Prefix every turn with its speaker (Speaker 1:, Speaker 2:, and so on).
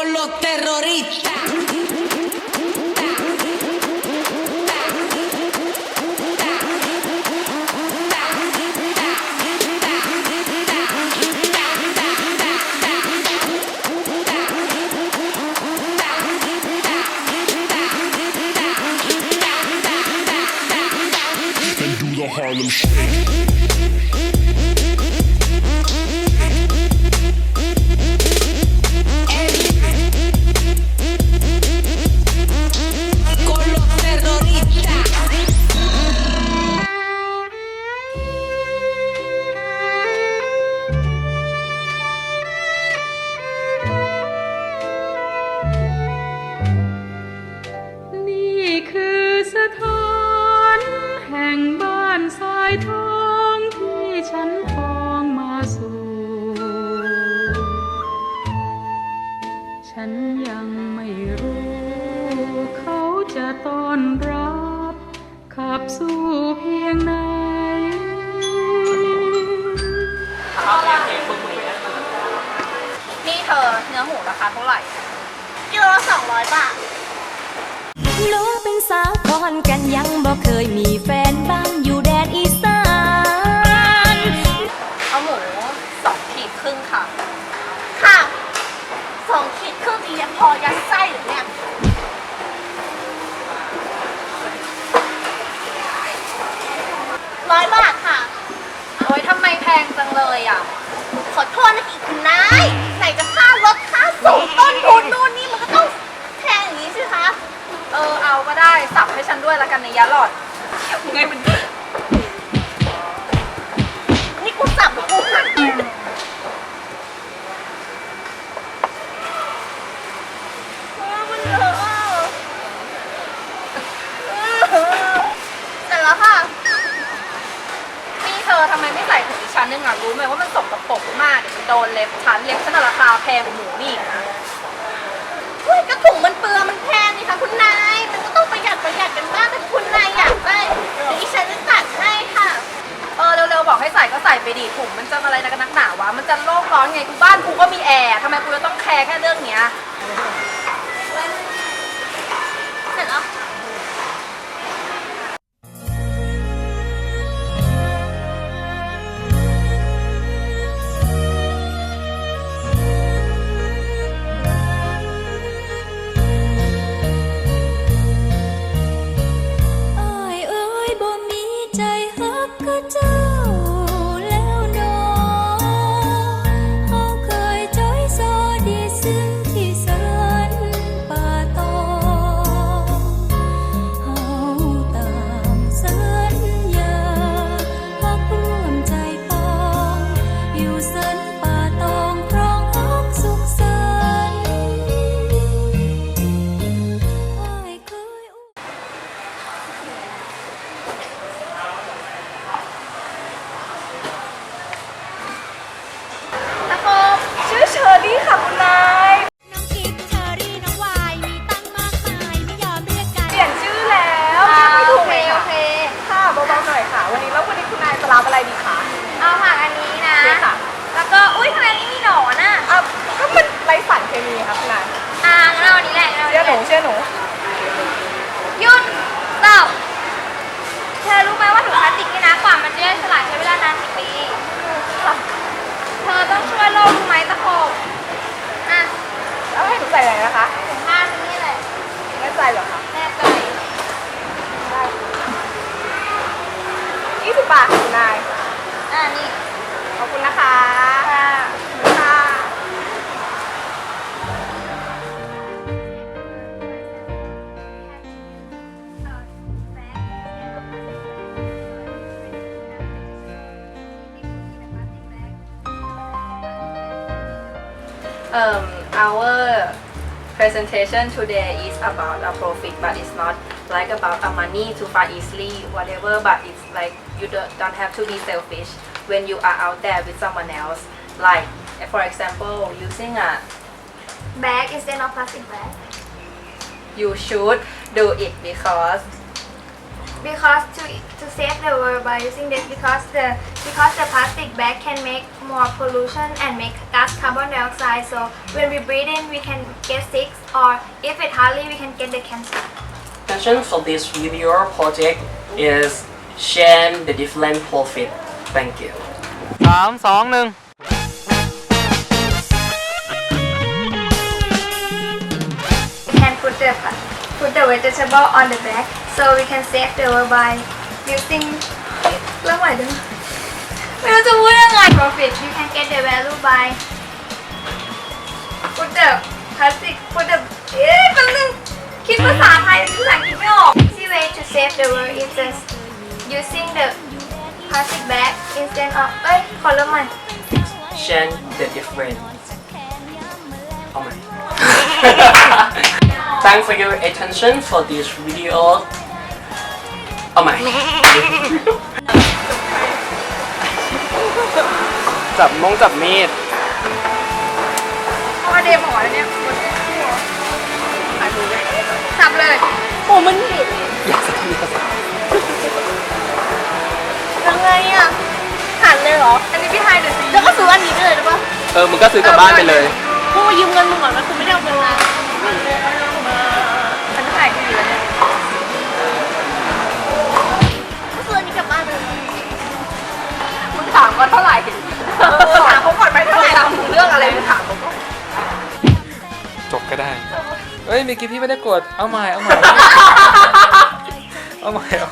Speaker 1: con los
Speaker 2: terroristas. Harlem Shake. สู้เพียงไหน
Speaker 3: นี่เธอเนื้อหมูราคาเท่าไหร่
Speaker 4: กิโลละสองร้อยบาท
Speaker 5: หนูเป็นสาวคอนกันยังบ่เคยมีแฟนบ้านอยู่แดนอีสาน
Speaker 3: เอาหมูสองขีดครึ่งค่ะ
Speaker 4: ค่ะสองขีดครึ่งนี้ยังพอยัดไส้เหรือเนี่ย ร้อยบาทค่ะ
Speaker 3: โอ๊ยทำไมแพงจังเลยอะ
Speaker 4: ขอโทษนะอีกคุณนายไหนจะค่ารถค่าส่งต้นทุนนู่นนี่มันก็ต้องแพงอย่างนี้สิคะ
Speaker 3: เออเอาก็ได้สับให้ฉันด้วยละกันในยะหลอดไงมัน
Speaker 4: นี่
Speaker 3: ทำไมไม่ใส่ถุงอีกชั้นหนึงอะรู้ไหมว่ามันสกปรกมากเดี๋ยวมันโดนเล็บฉันเล็บฉันนะราคาแพงกว่าหมูนี่อีกนะ
Speaker 4: เฮ้ยก็ถุงมันเปลืองมันแพงนี่คะคุณนาย มันก็ต้องประหยัดประหยัดกันบ้างแต่คุณนายอยากได้เดี๋ยวดิฉันจะตัดให้ค่ะ
Speaker 3: เออเร็วๆบอกให้ใส่ก็ใส่ไปดิถุงมันจะอะไรนักนักหนาวะมันจะโลกร้อนไงกูบ้านกูก็มีแอร์ทำไมกูจะต้องแคร์แค่เรื่องเนี้ย ชื่อเชอรี่ค่ะคุณนาย
Speaker 5: น้องกิฟเชอรี่น้องวายมีตั้งมากมายไม่ยอมเรียกกัน
Speaker 3: เปลี่ยนชื่อแล้ว
Speaker 4: อ่า
Speaker 3: ไม่
Speaker 4: โอ
Speaker 3: ถูก
Speaker 4: เค
Speaker 3: เลย
Speaker 4: โอ
Speaker 3: ค่ะ
Speaker 4: เค
Speaker 3: ค่ะเบาๆหน่อยค่ะ วันนี้แล้ววันนี้คุณนายจะรับอะไรดีคะ
Speaker 4: เอาผักอันนี้นะ
Speaker 3: นี่ค่ะ
Speaker 4: แล้วก็ อุ้ยทำไมไม่มีหนอนอะ
Speaker 3: อะก็มันไรสารเคมีค่ะคุณนาย
Speaker 4: อ่างั้นเอาอันนี้แหละงั้นเอาอัน
Speaker 3: เชื่อ
Speaker 4: นี้
Speaker 3: ห
Speaker 4: แห
Speaker 3: นู
Speaker 4: ละ
Speaker 3: เชื่อหนู
Speaker 4: หยุดตอบเธอรู้ไหมว่าถุงพลาสติกนี่นะกว่ามันจะย่อยสลายใช้เวลานานกี่ปี เธอต้องช่วยโลกรู้ไหมตะโขบอะ
Speaker 3: แล้วให้หนูใส่อะไรนะคะ
Speaker 4: ถุงผ้านี้แหละ
Speaker 3: แน่ใจเหรอคะ
Speaker 4: แน่ใจ
Speaker 3: ยี่สิบบาทค่ะคุณนาย
Speaker 4: อ่านี่
Speaker 3: ขอบคุณนะคะ
Speaker 4: ค่ะ
Speaker 3: ขอบคุณค่ะ Um, our presentation today is about a profit, but it's not like about a money to find easily, whatever. But it's like you don't, don't have to be selfish when you are out there with someone else. Like, for example, using a,
Speaker 4: bag instead of plastic bag
Speaker 3: you should do it because
Speaker 4: because to to save the world by using this because the because the plastic bag can make more pollution and make gas carbon dioxide so when we breathe in we can get sick or if it highly we can get the cancer
Speaker 6: intention for this video project is share the different profit. Thank you.
Speaker 7: สามสองหนึ่ง
Speaker 4: put the vegetable on the bag so we can save the world by using it เริ่มใหม่ได้ไหมไม่รู้จะพูดยังไง profit you can get the value by put the plastic put the เอ๊ะแป๊บนึงคิดภาษาไทยภาษาอังกฤษไม่ออก easy way to save the world is just using the plastic bag instead of เอ้ยขอเริ่มใหม่
Speaker 6: Share the different เอาใหม่ Thanks for your attention for this video เอาใหม่
Speaker 7: จับมงจับมีด
Speaker 4: พอเดมหมอแล้วเนี่ยหมดเลยสับเลยโอ้มันผิด
Speaker 7: อยากจะทำภาษา
Speaker 4: ยังไงอะหันเลยเหรอ อันนี้พี่ไฮเดี๋ยวสิแล้วก็ซื้ออันนี้ไปเลยได้ปะ
Speaker 7: เออมึงก็ซื้อกลับบ้านไปเลย
Speaker 4: พวกมายืมเงินมึงก่อนนะคือไม่ได้เอาเงินมาา
Speaker 3: มก่อนเท่าไหร่ถามเขาก่อนไปเท่าไหร่ถามถึงเรื่องอะไรมึงถามเขาก่อน
Speaker 7: จบก็ได้ เอ้ยเมื่อกี้พี่ไม่ได้กด เอาใหม่เอาใหม่ เอาใหม่เอา